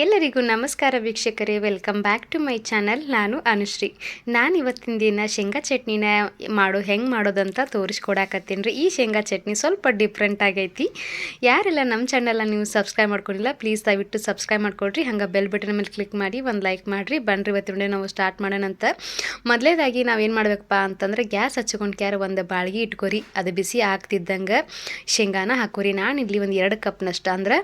ಎಲ್ಲರಿಗೂ ನಮಸ್ಕಾರ ವೀಕ್ಷಕರೇ welcome back to my channel ನಾನು ಅನುಶ್ರೀ. ನಾನು ಇವತ್ತಿನ ದಿನ ಶೇಂಗಾ ಚಟ್ನಿನ ಮಾಡೋ, ಹೆಂಗೆ ಮಾಡೋದಂತ ತೋರಿಸ್ಕೊಡಾಕತ್ತೀನಿ ರೀ. ಈ ಶೇಂಗಾ ಚಟ್ನಿ ಸ್ವಲ್ಪ ಡಿಫ್ರೆಂಟ್ ಆಗೈತಿ. ಯಾರೆಲ್ಲ ನಮ್ಮ ಚಾನಲ್ನ ನೀವು ಸಬ್ಸ್ಕ್ರೈಬ್ ಮಾಡ್ಕೊಂಡಿಲ್ಲ ಪ್ಲೀಸ್ ದಯವಿಟ್ಟು ಸಬ್ಸ್ಕ್ರೈಬ್ ಮಾಡ್ಕೊಡ್ರಿ ಹಂಗೆ ಬೆಲ್ ಬಟನ್ ಮೇಲೆ ಕ್ಲಿಕ್ ಮಾಡಿ, ಒಂದು ಲೈಕ್ ಮಾಡಿರಿ. ಬನ್ರಿ, ಇವತ್ತಿನ ನಾವು ಸ್ಟಾರ್ಟ್ ಮಾಡೋಣಂತ ಮೊದಲೇದಾಗಿ ನಾವೇನು ಮಾಡಬೇಕಪ್ಪ ಅಂತಂದ್ರೆ, ಗ್ಯಾಸ್ ಹಚ್ಕೊಂಡು ಕ್ಯಾರ ಒಂದು ಬಾಳ್ಗಿ ಇಟ್ಕೊರಿ. ಅದು ಬಿಸಿ ಆಗ್ತಿದ್ದಂಗೆ ಶೇಂಗಾನ ಹಾಕೋರಿ. ನಾನು ಇಲ್ಲಿ ಒಂದು ಎರಡು ಕಪ್ನಷ್ಟು ಅಂದ್ರೆ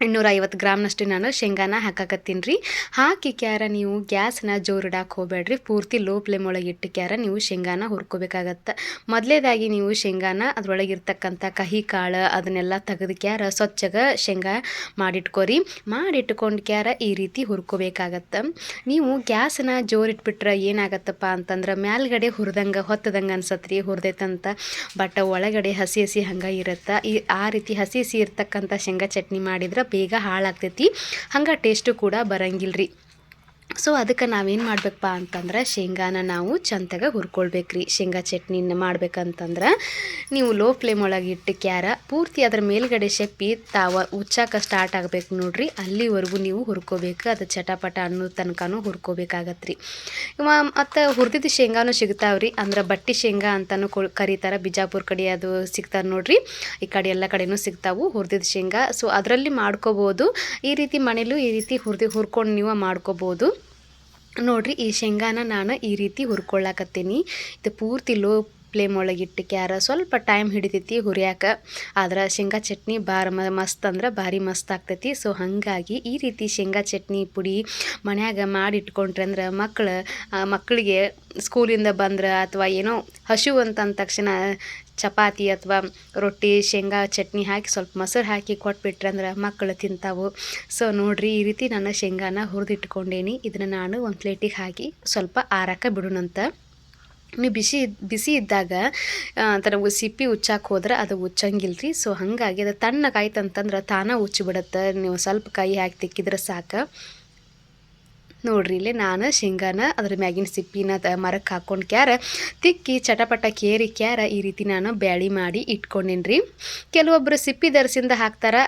ಇನ್ನೂರ ಐವತ್ತು ಗ್ರಾಮ್ನಷ್ಟು ನಾನು ಶೇಂಗಾನ ಹಾಕಾಕತ್ತೀನಿ ರೀ. ಹಾಕಿ ಕ್ಯಾರ ನೀವು ಗ್ಯಾಸ್ನ ಜೋರಿಡಾಕೆ ಹೋಗಬೇಡ್ರಿ. ಪೂರ್ತಿ ಲೋ ಫ್ಲೇಮ್ ಒಳಗೆ ಇಟ್ಟು ಕ್ಯಾರ ನೀವು ಶೇಂಗಾನ ಹುರ್ಕೋಬೇಕಾಗತ್ತೆ. ಮೊದಲೇದಾಗಿ ನೀವು ಶೇಂಗಾನ ಅದ್ರೊಳಗೆ ಇರ್ತಕ್ಕಂಥ ಕಹಿ ಕಾಳು ಅದನ್ನೆಲ್ಲ ತೆಗೆದು ಕ್ಯಾರ ಸ್ವಚ್ಛಗ ಶೇಂಗಾ ಮಾಡಿಟ್ಕೋರಿ. ಮಾಡಿಟ್ಕೊಂಡು ಕ್ಯಾರ ಈ ರೀತಿ ಹುರ್ಕೋಬೇಕಾಗತ್ತೆ. ನೀವು ಗ್ಯಾಸನ್ನ ಜೋರಿಟ್ಬಿಟ್ರೆ ಏನಾಗತ್ತಪ್ಪ ಅಂತಂದ್ರೆ ಮ್ಯಾಲ್ಗಡೆ ಹುರಿದಂಗೆ ಹೊತ್ತದಂಗೆ ಅನ್ಸತ್ರಿ. ಹುರಿದೈತಂತ ಬಟ್ ಒಳಗಡೆ ಹಸಿ ಹಸಿ ಹಂಗೆ ಇರುತ್ತೆ. ಈ ಆ ರೀತಿ ಹಸಿ ಹಸಿ ಇರ್ತಕ್ಕಂಥ ಶೇಂಗಾ ಚಟ್ನಿ ಮಾಡಿದ್ರೆ ಬೇಗ ಹಾಳಾಗ್ತೈತಿ. ಹಂಗೆ ಟೇಸ್ಟು ಕೂಡ ಬರಂಗಿಲ್ಲ ಸೊ ಅದಕ್ಕೆ ನಾವೇನು ಮಾಡ್ಬೇಕಪ್ಪ ಅಂತಂದ್ರೆ, ಶೇಂಗಾನ ನಾವು ಚಂತಾಗ ಹುರ್ಕೊಳ್ಬೇಕ್ರಿ. ಶೇಂಗಾ ಚಟ್ನಿನ ಮಾಡ್ಬೇಕಂತಂದ್ರೆ, ನೀವು ಲೋ ಫ್ಲೇಮ್ ಒಳಗೆ ಇಟ್ಟು ಕ್ಯಾರ, ಪೂರ್ತಿ ಅದ್ರ ಮೇಲ್ಗಡೆ ಶೆಪ್ಪಿ, ತಾವ ಉಚ್ಚಾಕ ಸ್ಟಾರ್ಟ್ ಆಗಬೇಕು ನೋಡ್ರಿ. ಅಲ್ಲಿವರೆಗೂ ನೀವು ಹುರ್ಕೋಬೇಕು. ಅದು ಚಟಪಟ ಅನ್ನೋ ತನಕನೂ ಹುರ್ಕೋಬೇಕಾಗತ್ತೆ ಮತ್ತು ಹುರಿದಿದ್ದು ಶೇಂಗಾನು ಸಿಗ್ತಾವ್ರಿ. ಅಂದ್ರೆ ಬಟ್ಟಿ ಶೇಂಗಾ ಅಂತಲೂ ಕೊ ಕರೀತಾರೆ. ಬಿಜಾಪುರ ಕಡೆ ಅದು ಸಿಗ್ತಾರೆ ನೋಡ್ರಿ. ಈ ಕಡೆ ಎಲ್ಲ ಕಡೆನೂ ಸಿಗ್ತಾವು ಹುರಿದಿದ್ದು ಶೇಂಗಾ. ಸೊ ಅದರಲ್ಲಿ ಮಾಡ್ಕೋಬೋದು. ಈ ರೀತಿ ಮನೇಲೂ ಈ ರೀತಿ ಹುರಿದು ಹುರ್ಕೊಂಡು ನೀವು ಮಾಡ್ಕೋಬೋದು. ನೋಡ್ರಿ ಈ ಶೇಂಗಾನ ನಾನು ಈ ರೀತಿ ಹುರ್ಕೊಳ್ಳಾಕತ್ತೀನಿ. ಇದು ಪೂರ್ತಿ ಲೋ ಫ್ಲೇಮ್ ಒಳಗೆ ಕ್ಯಾರ ಸ್ವಲ್ಪ ಟೈಮ್ ಹಿಡಿತೈತಿ ಹುರಿಯಾಕ. ಆದ್ರೆ ಶೇಂಗಾ ಚಟ್ನಿ ಬಾರ ಮಸ್ತ್ ಅಂದ್ರೆ ಭಾರಿ ಮಸ್ತ್ ಆಗ್ತೈತಿ. ಸೊ ಹಾಗಾಗಿ ಈ ರೀತಿ ಶೇಂಗಾ ಚಟ್ನಿ ಪುಡಿ ಮನ್ಯಾಗ ಮಾಡಿ ಇಟ್ಕೊಂಡ್ರೆ ಅಂದ್ರೆ ಮಕ್ಕಳು ಮಕ್ಕಳಿಗೆ ಸ್ಕೂಲಿಂದ ಬಂದ್ರೆ ಅಥವಾ ಏನೋ ಹಸಿವು ಅಂತ ಅಂದ ತಕ್ಷಣ ಚಪಾತಿ ಅಥವಾ ರೊಟ್ಟಿ, ಶೇಂಗಾ ಚಟ್ನಿ ಹಾಕಿ ಸ್ವಲ್ಪ ಮೊಸರು ಹಾಕಿ ಕೊಟ್ಬಿಟ್ರೆ ಅಂದ್ರೆ ಮಕ್ಕಳು ತಿಂತಾವು. ಸೊ ನೋಡಿರಿ ಈ ರೀತಿ ನಾನು ಶೇಂಗಾನ ಹುರಿದಿಟ್ಕೊಂಡೇನಿ. ಇದನ್ನು ನಾನು ಒಂದು ಪ್ಲೇಟಿಗೆ ಹಾಕಿ ಸ್ವಲ್ಪ ಆರಕ್ಕೆ ಬಿಡೋಣಂತ ನೀವು ಬಿಸಿ ಬಿಸಿ ಇದ್ದಾಗ ನಮಗೆ ಸಿಪ್ಪಿ ಉಚ್ಚಾಕೆ ಹೋದ್ರೆ ಅದು ಉಚ್ಚಂಗಿಲ್ಲ ರೀ ಸೊ ಹಾಗಾಗಿ ಅದು ತಣ್ಣಗಾಯ್ತಂತಂದ್ರೆ ತಾನೇ ಉಚ್ಚಿಬಿಡತ್ತೆ. ನೀವು ಸ್ವಲ್ಪ ಕೈ ಹಾಕಿ ತಿಕ್ಕಿದ್ರೆ ಸಾಕು. ನೋಡ್ರಿ, ಇಲ್ಲಿ ನಾನು ಶೇಂಗಾನ ಅದ್ರ ಮ್ಯಾಗಿನ ಸಿಪ್ಪಿನ ಮರಕ್ಕೆ ಹಾಕ್ಕೊಂಡು ಕ್ಯಾರ, ತಿಕ್ಕಿ ಚಟಪಟ ಕೇರಿ ಕ್ಯಾರ ಈ ರೀತಿ ನಾನು ಬ್ಯಾಳಿ ಮಾಡಿ ಇಟ್ಕೊಂಡೇನಿ ರೀ ಕೆಲವೊಬ್ಬರು ಸಿಪ್ಪಿ ದರ್ಸಿಂದ ಹಾಕ್ತಾರೆ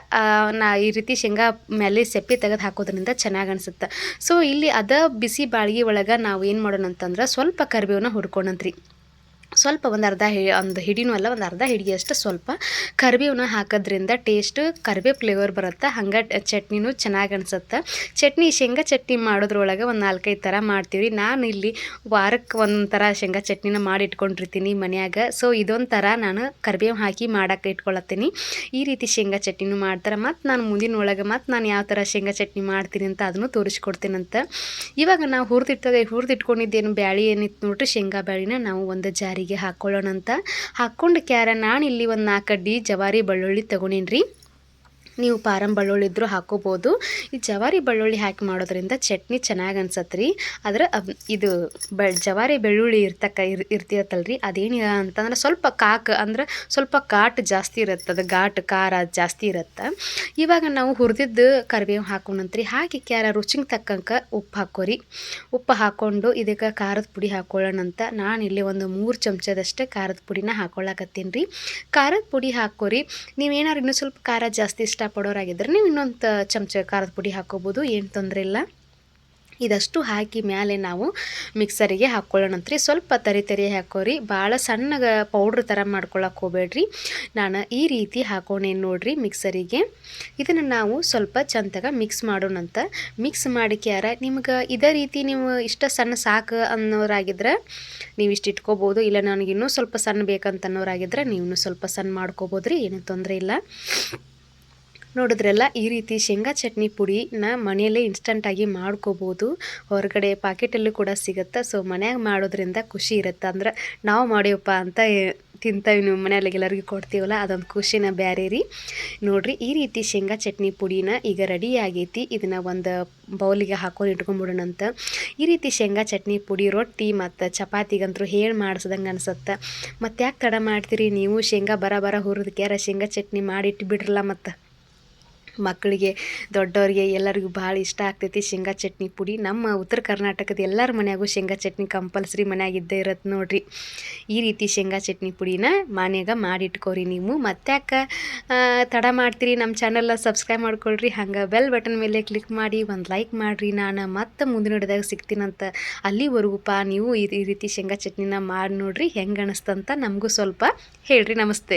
ನಾ ಈ ರೀತಿ ಶೇಂಗಾ ಮೇಲೆ ಸೆಪ್ಪಿ ತೆಗೆದು ಹಾಕೋದ್ರಿಂದ ಚೆನ್ನಾಗಿ ಅನಿಸುತ್ತೆ. ಸೊ, ಇಲ್ಲಿ ಅದ ಬಿಸಿ ಬಾಳ್ಗೆ ಒಳಗೆ ನಾವು ಏನು ಮಾಡೋಣ ಅಂತಂದ್ರೆ ಸ್ವಲ್ಪ ಕರಿಬೇವನ್ನ ಹುಡ್ಕೊಂಡಂತ್ರಿ ಸ್ವಲ್ಪ ಒಂದು ಅರ್ಧ ಹಿ, ಒಂದು ಹಿಡಿನೂ ಅಲ್ಲ, ಒಂದು ಅರ್ಧ ಹಿಡಿಯಷ್ಟು ಸ್ವಲ್ಪ ಕರಿಬೇವನ್ನ ಹಾಕೋದ್ರಿಂದ ಟೇಸ್ಟ್ ಕರಿಬೇವು ಫ್ಲೇವರ್ ಬರುತ್ತೆ. ಹಂಗೆ ಚಟ್ನಿನೂ ಚೆನ್ನಾಗಿ ಅನ್ಸುತ್ತೆ. ಚಟ್ನಿ, ಶೇಂಗಾ ಚಟ್ನಿ ಮಾಡೋದ್ರೊಳಗೆ ಒಂದು ನಾಲ್ಕೈದು ಥರ ಮಾಡ್ತೀವಿ ನಾನು ಇಲ್ಲಿ ವಾರಕ್ಕೆ ಒಂದು ಥರ ಶೇಂಗಾ ಚಟ್ನಿನ ಮಾಡಿ ಇಟ್ಕೊಂಡಿರ್ತೀನಿ ಮನ್ಯಾಗ. ಸೊ ಇದೊಂದು ಥರ ನಾನು ಕರಿಬೇವು ಹಾಕಿ ಮಾಡೋಕ್ಕೆ ಇಟ್ಕೊಳತ್ತೀನಿ. ಈ ರೀತಿ ಶೇಂಗಾ ಚಟ್ನಿನೂ ಮಾಡ್ತಾರೆ. ಮತ್ತು ನಾನು ಮುಂದಿನ ಒಳಗೆ ಮತ್ತು ನಾನು ಯಾವ ಥರ ಶೇಂಗಾ ಚಟ್ನಿ ಮಾಡ್ತೀನಿ ಅಂತ ಅದನ್ನು ತೋರಿಸ್ಕೊಡ್ತೀನಂತ. ಇವಾಗ ನಾವು ಹುರಿದಿಟ್ಟದೆ ಹುರಿದಿಟ್ಕೊಂಡಿದ್ದೇನು ಬ್ಯಾಳಿ ಏನಿತ್ತು ನೋಡ್ರಿ, ಶೇಂಗಾ ಬ್ಯಾಳಿನ ನಾವು ಒಂದು ಜಾರಿಗೆ ಹಾಕ್ಕೊಳ್ಳೋಣ ಅಂತ ಹಾಕ್ಕೊಂಡು ಕ್ಯಾರ ಇಲ್ಲಿ ಒಂದು ನಾಲ್ಕು ಅಡ್ಡಿ ಜವಾರಿ ಬೆಳ್ಳುಳ್ಳಿ ತೊಗೊಂಡೀನಿ ರೀ ನೀವು ಪಾರಂ ಬೆಳ್ಳುಳ್ಳಿ ಇದ್ದರೂ ಹಾಕೋಬೋದು. ಈ ಜವಾರಿ ಬೆಳ್ಳುಳ್ಳಿ ಹಾಕಿ ಮಾಡೋದ್ರಿಂದ ಚಟ್ನಿ ಚೆನ್ನಾಗಿ ಅನ್ಸತ್ತೆ ರೀ ಆದ್ರೆ ಇದು ಬೆ, ಜವಾರಿ ಬೆಳ್ಳುಳ್ಳಿ ಇರ್ತಕ್ಕ ಇರ್, ಇರ್ತಿರತ್ತಲ್ರಿ, ಅದೇನು ಅಂತಂದ್ರೆ ಸ್ವಲ್ಪ ಕಾಕ ಅಂದ್ರೆ ಸ್ವಲ್ಪ ಘಾಟ್ ಜಾಸ್ತಿ ಇರುತ್ತೆ, ಅದು ಘಾಟ್ ಖಾರ ಜಾಸ್ತಿ ಇರುತ್ತೆ. ಇವಾಗ ನಾವು ಹುರಿದಿದ್ದು ಕರಿಬೇವು ಹಾಕೋಣಂತ್ರಿ, ಹಾಕಿ ಕ್ಯಾರ ರುಚಿಗೆ ತಕ್ಕಂಗೆ ಉಪ್ಪು ಹಾಕೋರಿ. ಉಪ್ಪು ಹಾಕ್ಕೊಂಡು ಇದಕ್ಕೆ ಖಾರದ ಪುಡಿ ಹಾಕೊಳ್ಳೋಣಂತ ನಾನು ಇಲ್ಲಿ ಒಂದು ಮೂರು ಚಮಚದಷ್ಟೇ ಖಾರದ ಪುಡಿನ ಹಾಕೊಳ್ಳಾಕತ್ತೀನಿ ರೀ. ಖಾರದ ಪುಡಿ ಹಾಕೋರಿ ನೀವೇನಾದ್ರು ಇನ್ನೂ ಸ್ವಲ್ಪ ಖಾರ ಜಾಸ್ತಿ ಇಷ್ಟ ಇಷ್ಟಪಡೋರಾಗಿದ್ದರೆ ನೀವು ಇನ್ನೊಂದು ಚಮಚ ಖಾರದ ಪುಡಿ ಹಾಕೋಬೋದು, ಏನು ತೊಂದರೆ ಇಲ್ಲ. ಇದಷ್ಟು ಹಾಕಿ ಮೇಲೆ ನಾವು ಮಿಕ್ಸರಿಗೆ ಹಾಕ್ಕೊಳ್ಳೋಣಂತ್ರಿ ಸ್ವಲ್ಪ ತರಿ ತರಿ ಹಾಕೋರಿ. ಭಾಳ ಸಣ್ಣಗೆ ಪೌಡ್ರ್ ಥರ ಮಾಡ್ಕೊಳ್ಳೋಕೆ ಹೋಗ್ಬೇಡ್ರಿ. ನಾನು ಈ ರೀತಿ ಹಾಕೋಣೇನು ನೋಡ್ರಿ ಮಿಕ್ಸರಿಗೆ. ಇದನ್ನು ನಾವು ಸ್ವಲ್ಪ ಚಂದಾಗ ಮಿಕ್ಸ್ ಮಾಡೋಣಂತ ಮಿಕ್ಸ್ ಮಾಡಿಕ್ಯಾರ ನಿಮ್ಗೆ ಇದೇ ರೀತಿ ನೀವು ಇಷ್ಟ ಸಣ್ಣ ಸಾಕು ಅನ್ನೋರಾಗಿದ್ರೆ ನೀವು ಇಷ್ಟು ಇಟ್ಕೋಬೋದು. ಇಲ್ಲ ನನಗೆ ಇನ್ನೂ ಸ್ವಲ್ಪ ಸಣ್ಣ ಬೇಕಂತ ಅನ್ನೋರಾಗಿದ್ರೆ ನೀವು ಸ್ವಲ್ಪ ಸಣ್ಣ ಮಾಡ್ಕೋಬೋದ್ರಿ, ಏನೂ ತೊಂದರೆ ಇಲ್ಲ. ನೋಡಿದ್ರಲ್ಲ ಈ ರೀತಿ ಶೇಂಗಾ ಚಟ್ನಿ ಪುಡಿನ ಮನೆಯಲ್ಲೇ ಇನ್ಸ್ಟಂಟಾಗಿ ಮಾಡ್ಕೋಬೋದು. ಹೊರಗಡೆ ಪಾಕೆಟಲ್ಲೂ ಕೂಡ ಸಿಗುತ್ತೆ. ಸೊ ಮನ್ಯಾಗ ಮಾಡೋದ್ರಿಂದ ಖುಷಿ ಇರುತ್ತೆ. ಅಂದ್ರೆ ನಾವು ಮಾಡಿವಪ್ಪ ಅಂತ ತಿಂತೇವೆ ನೀವು ಮನೆಯಲ್ಲಿ ಎಲ್ಲರಿಗೂ ಕೊಡ್ತೀವಲ್ಲ, ಅದೊಂದು ಖುಷಿನ ಬೇರೆ ರೀ. ನೋಡಿರಿ, ಈ ರೀತಿ ಶೇಂಗಾ ಚಟ್ನಿ ಪುಡಿನ ಈಗ ರೆಡಿ ಆಗೈತಿ. ಇದನ್ನು ಒಂದು ಬೌಲಿಗೆ ಹಾಕೊಂಡು ಇಟ್ಕೊಂಬಿಡೋಣಂತ ಈ ರೀತಿ ಶೇಂಗಾ ಚಟ್ನಿ ಪುಡಿ, ರೊಟ್ಟಿ ಮತ್ತು ಚಪಾತಿಗಂತೂ ಹೇಳಿ ಮಾಡಿಸ್ದಂಗೆ ಅನ್ಸುತ್ತೆ. ಮತ್ತು ಯಾಕೆ ತಡ ಮಾಡ್ತೀರಿ ನೀವು? ಶೇಂಗಾ ಬರ ಬರ ಹುರಿದಕ್ಕೆ ಯಾರ ಶೇಂಗಾ ಚಟ್ನಿ ಮಾಡಿಟ್ಟು ಬಿಡ್ರಲ್ಲ ಮತ್ತು. ಮಕ್ಕಳಿಗೆ ದೊಡ್ಡವ್ರಿಗೆ ಎಲ್ಲರಿಗೂ ಭಾಳ ಇಷ್ಟ ಆಗ್ತೈತಿ ಶೇಂಗಾ ಚಟ್ನಿ ಪುಡಿ. ನಮ್ಮ ಉತ್ತರ ಕರ್ನಾಟಕದ ಎಲ್ಲರ ಮನೆಯಾಗೂ ಶೇಂಗಾ ಚಟ್ನಿ ಕಂಪಲ್ಸರಿ ಮನ್ಯಾಗ ಇದ್ದೇ ಇರತ್ತೆ ನೋಡ್ರಿ. ಈ ರೀತಿ ಶೇಂಗಾ ಚಟ್ನಿ ಪುಡಿನ ಮನೆಯಾಗ ಮಾಡಿಟ್ಕೋರಿ ನೀವು. ಮತ್ತೆ ಆ, ತಡ ಮಾಡ್ತೀರಿ ನಮ್ಮ ಚಾನಲ್ನ ಸಬ್ಸ್ಕ್ರೈಬ್ ಮಾಡ್ಕೊಳ್ರಿ. ಹಂಗೆ ಬೆಲ್ ಬಟನ್ ಮೇಲೆ ಕ್ಲಿಕ್ ಮಾಡಿ ಒಂದು ಲೈಕ್ ಮಾಡಿರಿ. ನಾನು ಮತ್ತೆ ಮುಂದಿನ ಹಿಡಿದಾಗ ಸಿಗ್ತೀನಂತ ಪಾ ನೀವು ಈ ರೀತಿ ಶೇಂಗಾ ಚಟ್ನಿನ ಮಾಡಿ ನೋಡ್ರಿ. ಹೆಂಗೆ ಅನಿಸ್ತಂತ ನಮಗೂ ಸ್ವಲ್ಪ ಹೇಳ್ರಿ. ನಮಸ್ತೆ.